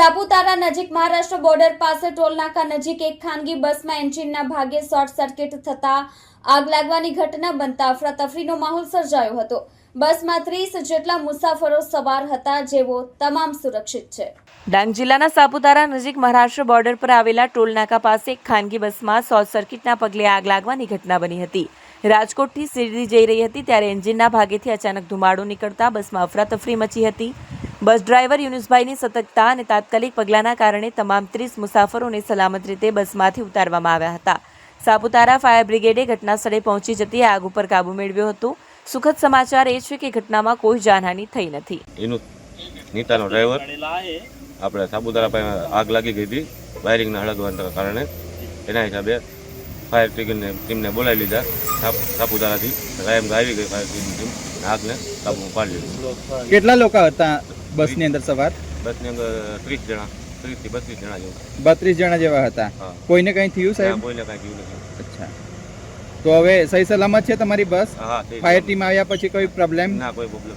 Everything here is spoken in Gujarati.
સાપુતારા નજીક મહારાષ્ટ્ર બોર્ડર પાસે ટોલનાકા નજીક એક ખાનગી બસમાં એન્જિનના ભાગે શોર્ટ સર્કિટ થતા આગ લાગવાની ઘટના બનતા અફરાતફરીનો માહોલ સર્જાયો હતો. બસમાં ત્રીસ જેટલા મુસાફરો સવાર હતા, જેઓ તમામ સુરક્ષિત છે. ડાંગ જિલ્લાના સાપુતારા નજીક મહારાષ્ટ્ર બોર્ડર પર આવેલા ટોલનાકા પાસે એક ખાનગી બસમાં શોર્ટ સર્કિટના પગલે આગ લાગવાની ઘટના બની હતી. રાજકોટથી શિરડી જઈ રહી હતી, ત્યારે એન્જિનના ભાગેથી અચાનક ધુમાડો નીકળતા બસમાં અફરાતફરી મચી હતી. બસ ડ્રાઈવર યુનુસભાઈની સતર્કતા અને તાત્કાલિક પગલાંના કારણે તમામ ત્રીસ મુસાફરોને સલામત રીતે બસમાંથી ઉતારવામાં આવ્યા હતા. સાપુતારા ફાયર બ્રિગેડે ઘટના સ્થળે પહોંચી જતી આગ ઉપર કાબુ મેળવ્યો હતો. સુખદ સમાચાર એ છે કે ઘટનામાં કોઈ જાનહાનિ થઈ નથી. એનું નીતાનો ડ્રાઈવર. આપણે સાપુતારા પાસે આગ લાગી ગઈ હતી વાયરિંગના હળગવાના કારણે. એના હિસાબે ફાયર બ્રિગેડને ટીમને બોલાવી લીધા. સાપ- સાપુતારાથી. કાયમ આવી ગઈ ફાયર બ્રિગેડની ટીમ આગને કાબૂમાં પાડી લીધી. કેટલા લોકો હતા? બસની અંદર સવાર? બસની અંદર ત્રીસ જણા ત્રીસથી બત્રીસ જણા જેવા. બત્રીસ જણા જેવા હતા. કોઈને કંઈ થયું સાહેબ? કોઈને કાંઈ થયું નથી. અચ્છા. તો હવે સહી સલામત છે તમારી બસ? ફાયર ટીમ આવ્યા પછી કોઈ પ્રોબ્લેમ ના કોઈ પ્રોબ્લેમ